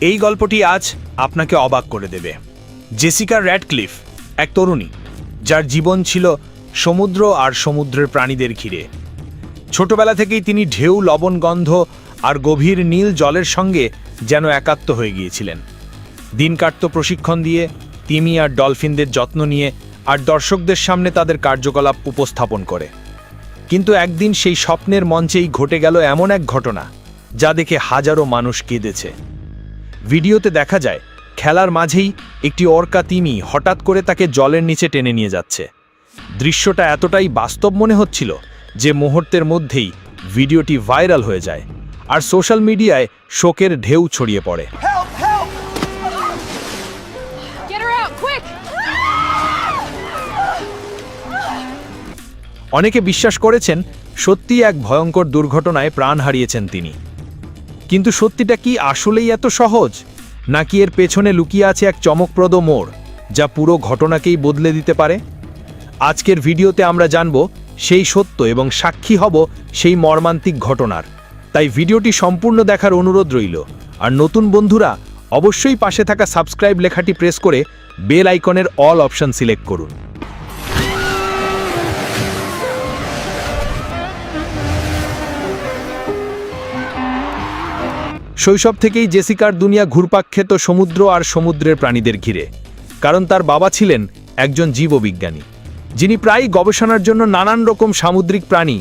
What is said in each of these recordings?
এই গল্পটি আজ আপনাকে অবাক করে দেবে। জেসিকা র্যাডক্লিফ, এক তরুণী, যার জীবন ছিল সমুদ্র আর সমুদ্রের প্রাণীদের ঘিরে। ছোটবেলা থেকেই তিনি ঢেউ লবণগন্ধ আর গভীর নীল জলের সঙ্গে যেন একাত্ম হয়ে গিয়েছিলেন। দিন কাটত প্রশিক্ষণ দিয়ে, তিমি আর ডলফিনদের যত্ন নিয়ে আর দর্শকদের সামনে তাদের কার্যকলাপ উপস্থাপন করে। কিন্তু একদিন সেই স্বপ্নের মঞ্চেই ঘটে গেল এমন এক ঘটনা, যা দেখে হাজারো মানুষ কেঁদেছে। ভিডিওতে দেখা যায় খেলার মাঝেই একটি অর্কা তিমি হঠাৎ করে তাকে জলের নিচে টেনে নিয়ে যাচ্ছে। দৃশ্যটা এতটাই বাস্তব মনে হচ্ছিল যে মুহূর্তের মধ্যেই ভিডিওটি ভাইরাল হয়ে যায় আর সোশ্যাল মিডিয়ায় শোকের ঢেউ ছড়িয়ে পড়ে! অনেকে বিশ্বাস করেছেন সত্যি এক ভয়ঙ্কর দুর্ঘটনায় প্রাণ হারিয়েছেন তিনি। কিন্তু সত্যিটা কি আসলেই এত সহজ? নাকি এর পেছনে লুকিয়ে আছে এক চমকপ্রদ মোড়, যা পুরো ঘটনাকেই বদলে দিতে পারে? আজকের ভিডিওতে আমরা জানব, সেই সত্য এবং সাক্ষী হব সেই মর্মান্তিক ঘটনার। তাই ভিডিওটি সম্পূর্ণ দেখার অনুরোধ রইল। আর নতুন বন্ধুরা, অবশ্যই পাশে থাকা সাবস্ক্রাইব লেখাটি প্রেস করে বেল আইকনের অল অপশন সিলেক্ট করুন। শৈশব থেকেই জেসিকার দুনিয়া ঘুরপাক খেত সমুদ্র আর সমুদ্রের প্রাণীদের ঘিরে। কারণ তার বাবা ছিলেন একজন জীববিজ্ঞানী, যিনি প্রায় গবেষণার জন্য নানান রকম সামুদ্রিক প্রাণী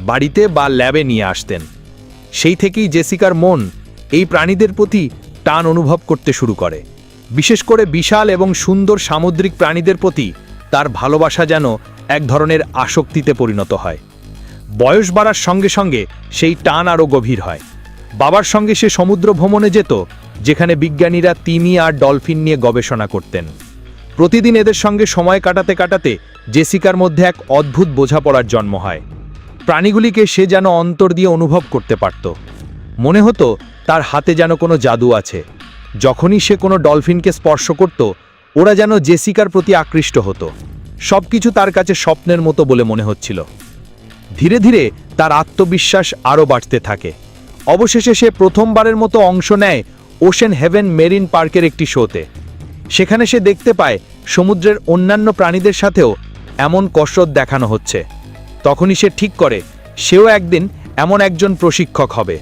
বাড়িতে বা ল্যাবে নিয়ে আসতেন। সেই থেকেই জেসিকার মন এই প্রাণীদের প্রতি টান অনুভব করতে শুরু করে। বিশেষ করে বিশাল এবং সুন্দর সামুদ্রিক প্রাণীদের প্রতি তার ভালোবাসা যেন এক ধরনের আসক্তিতে পরিণত হয়। বয়স বাড়ার সঙ্গে সঙ্গে সেই টান আরও গভীর হয়। বাবার সঙ্গে সে সমুদ্র ভ্রমণে যেত, যেখানে বিজ্ঞানীরা তিমি আর ডলফিন নিয়ে গবেষণা করতেন। প্রতিদিন এদের সঙ্গে সময় কাটাতে কাটাতে জেসিকার মধ্যে এক অদ্ভুত বোঝাপড়ার জন্ম হয়। প্রাণীগুলিকে সে যেন অন্তর দিয়ে অনুভব করতে পারত। মনে হতো তার হাতে যেন কোনো জাদু আছে। যখনই সে কোনো ডলফিনকে স্পর্শ করত, ওরা যেন জেসিকার প্রতি আকৃষ্ট হতো। সবকিছু তার কাছে স্বপ্নের মতো বলে মনে হচ্ছিল। ধীরে ধীরে তার আত্মবিশ্বাস আরও বাড়তে থাকে। অবশেষে সে প্রথমবারের মতো অংশ নেয় ওশেন হেভেন মেরিন পার্কের একটি শোতে। সেখানে সে দেখতে পায় সমুদ্রের অন্যান্য প্রাণীদের সাথেও এমন কসরত দেখানো হচ্ছে। তখনই সে ঠিক করে, সেও একদিন এমন একজন প্রশিক্ষক হবে।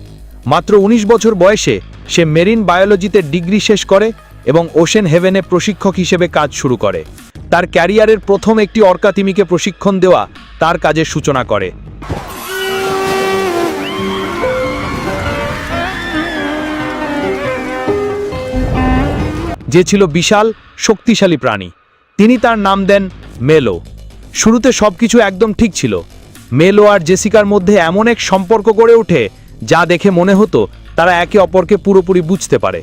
মাত্র ১৯ বছর বয়সে সে মেরিন বায়োলজিতে ডিগ্রি শেষ করে এবং ওশেন হেভেনে প্রশিক্ষক হিসেবে কাজ শুরু করে। তার ক্যারিয়ারের প্রথম একটি অর্কাতিমিকে প্রশিক্ষণ দেওয়া তার কাজের সূচনা করে। যে ছিল বিশাল, শক্তিশালী প্রাণী। তিনি তার নাম দেন মেলো। শুরুতে সবকিছু একদম ঠিক ছিল। মেলো আর জেসিকার মধ্যে এমন এক সম্পর্ক গড়ে ওঠে, যা দেখে মনে হতো তারা একে অপরকে পুরোপুরি বুঝতে পারে।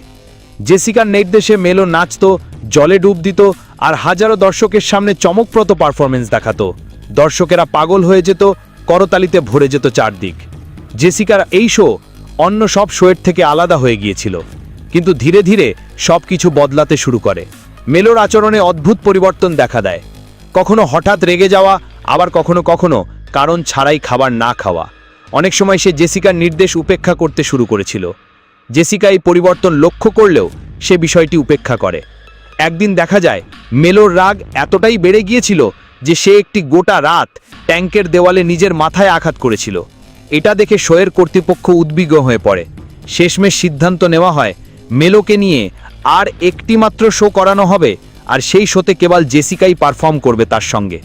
জেসিকার নির্দেশে মেলো নাচতো, জলে ডুব দিত আর হাজারো দর্শকের সামনে চমকপ্রদ পারফরমেন্স দেখাতো। দর্শকেরা পাগল হয়ে যেত, করতালিতে ভরে যেত চারদিক। জেসিকার এই শো অন্য সব শোয়ের থেকে আলাদা হয়ে গিয়েছিল। কিন্তু ধীরে ধীরে সবকিছু বদলাতে শুরু করে। মেলোর আচরণে অদ্ভুত পরিবর্তন দেখা দেয়। কখনো হঠাৎ রেগে যাওয়া, আবার কখনো কখনো কারণ ছাড়াই খাবার না খাওয়া। অনেক সময় সে জেসিকার নির্দেশ উপেক্ষা করতে শুরু করেছিল। জেসিকা এই পরিবর্তন লক্ষ্য করলেও সে বিষয়টি উপেক্ষা করে। একদিন দেখা যায়, মেলোর রাগ এতটাই বেড়ে গিয়েছিল যে সে একটি গোটা রাত ট্যাঙ্কের দেওয়ালে নিজের মাথায় আঘাত করেছিল। এটা দেখে শোয়ের কর্তৃপক্ষ উদ্বিগ্ন হয়ে পড়ে। শেষমেশ সিদ্ধান্ত নেওয়া হয় মেলোকে নিয়ে আর একটি মাত্র শো করানো হবে, আর সেই শোতে কেবল জেসিকাই পারফর্ম করবে তার সঙ্গে।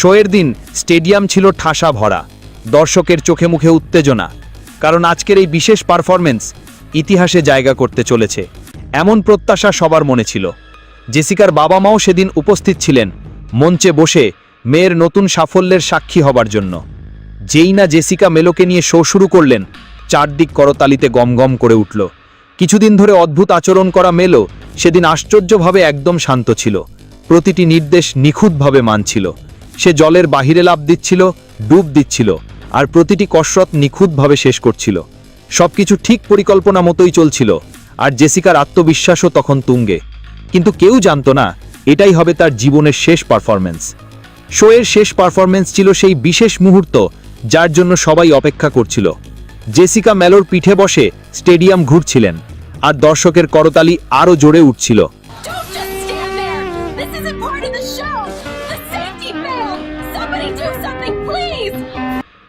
শোয়ের দিন স্টেডিয়াম ছিল ঠাসা ভরা, দর্শকের চোখে মুখে উত্তেজনা, কারণ আজকের এই বিশেষ পারফরমেন্স ইতিহাসে জায়গা করতে চলেছে, এমন প্রত্যাশা সবার মনে ছিল। জেসিকার বাবা মাও সেদিন উপস্থিত ছিলেন, মঞ্চে বসে মেয়ের নতুন সাফল্যের সাক্ষী হবার জন্য। যেই না জেসিকা মেলোকে নিয়ে শো শুরু করলেন, চারদিক করতালিতে গমগম করে উঠল। কিছুদিন ধরে অদ্ভুত আচরণ করা মেলো সেদিন আশ্চর্যভাবে একদম শান্ত ছিল। প্রতিটি নির্দেশ নিখুঁতভাবে মানছিল। সে জলের বাহিরে লাভ দিচ্ছিল, ডুব দিচ্ছিল, আর প্রতিটি কসরত নিখুঁতভাবে শেষ করছিল। সবকিছু ঠিক পরিকল্পনা মতোই চলছিল, আর জেসিকার আত্মবিশ্বাসও তখন তুঙ্গে। কিন্তু কেউ জানতো না, এটাই হবে তার জীবনের শেষ পারফরমেন্স শোয়ের শেষ পারফরমেন্স ছিল সেই বিশেষ মুহূর্ত যার জন্য সবাই অপেক্ষা করছিল। জেসিকা মেলোর পিঠে বসে স্টেডিয়াম ঘুরছিলেন আর দর্শকের করতালি আরও জোরে উঠছিল!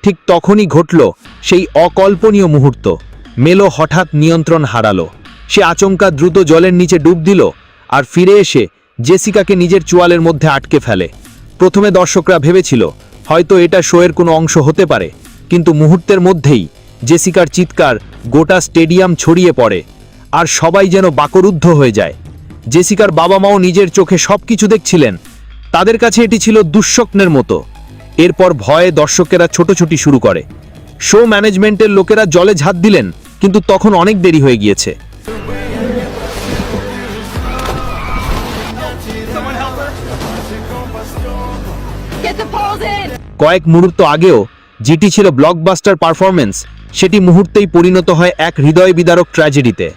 ঠিক তখনই ঘটল সেই অকল্পনীয় মুহূর্ত। মেলো হঠাৎ নিয়ন্ত্রণ হারালো। সে আচমকা দ্রুত জলের নিচে ডুব দিল আর ফিরে এসে জেসিকাকে নিজের চোয়ালের মধ্যে আটকে ফেলে। প্রথমে দর্শকরা ভেবেছিল, হয়তো এটা শোয়ের কোনো অংশ হতে পারে। কিন্তু মুহূর্তের মধ্যেই জেসিকার চিৎকার গোটা স্টেডিয়াম ছড়িয়ে পড়ে আর সবাই যেন বাকরুদ্ধ হয়ে যায়। জেসিকার বাবা মাও নিজের চোখে সবকিছু দেখছিলেন। তাদের কাছে এটি ছিল দুঃস্বপ্নের মতো। এরপর ভয়ে দর্শকেরা ছোটোছুটি শুরু করে। শো ম্যানেজমেন্টের লোকেরা জলে ঝাঁপ দিলেন, কিন্তু তখন অনেক দেরি হয়ে গিয়েছে। কয়েক মুহূর্ত আগেও যেটি ছিল ব্লকবাস্টার পারফরমেন্স সেটি মুহূর্তেই পরিণত হয় এক হৃদয় বিদারক ট্র্যাজেডিতে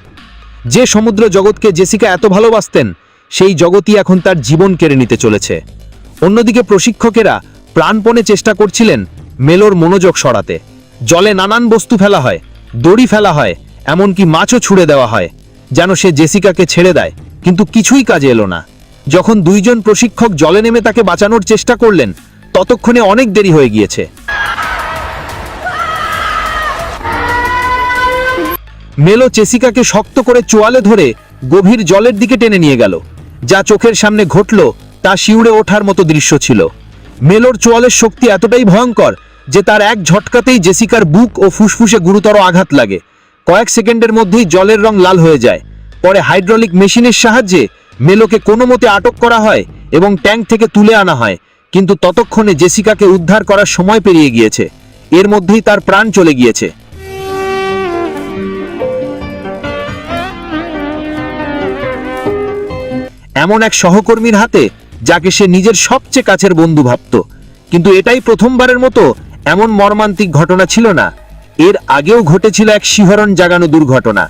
যে সমুদ্র জগৎকে জেসিকা এত ভালোবাসতেন, সেই জগতই এখন তার জীবন কেড়ে নিতে চলেছে। অন্যদিকে প্রশিক্ষকেরা প্রাণপণে চেষ্টা করছিলেন মেলোর মনোযোগ সরাতে। জলে নানান বস্তু ফেলা হয়, দড়ি ফেলা হয়, এমনকি মাছও ছুড়ে দেওয়া হয়, যেন সে জেসিকাকে ছেড়ে দেয়, কিন্তু কিছুই কাজে এলো না। যখন দুইজন প্রশিক্ষক জলে নেমে তাকে বাঁচানোর চেষ্টা করলেন, ততক্ষণে অনেক দেরি হয়ে গিয়েছে। মেলো চেসিকাকে শক্ত করে চোয়ালে ধরে গভীর জলের দিকে টেনে নিয়ে গেল। যা চোখের সামনে ঘটল, তা শিউড়ে ওঠার মতো দৃশ্য ছিল। মেলোর চোয়ালের শক্তি এতটাই ভয়ঙ্কর যে তার এক ঝটকাতেই জেসিকার বুক ও ফুসফুসে গুরুতর আঘাত লাগে। কয়েক সেকেন্ডের মধ্যেই জলের রং লাল হয়ে যায়। পরে হাইড্রোলিক মেশিনের সাহায্যে মেলোকে কোনো মতে আটক করা হয় এবং ট্যাঙ্ক থেকে তুলে আনা হয়, কিন্তু ততক্ষণে জেসিকাকে উদ্ধার করার সময় পেরিয়ে গিয়েছে। এর মধ্যেই তার প্রাণ চলে গিয়েছে। এমন এক সহকর্মীর হাতে, যাকে সে নিজের সবচেয়ে কাছের বন্ধু ভাবত। কিন্তু এটাই প্রথমবারের মতো এমন মর্মান্তিক ঘটনা ছিল না। এর আগেও ঘটেছিল এক শিহরণ জাগানো দুর্ঘটনা।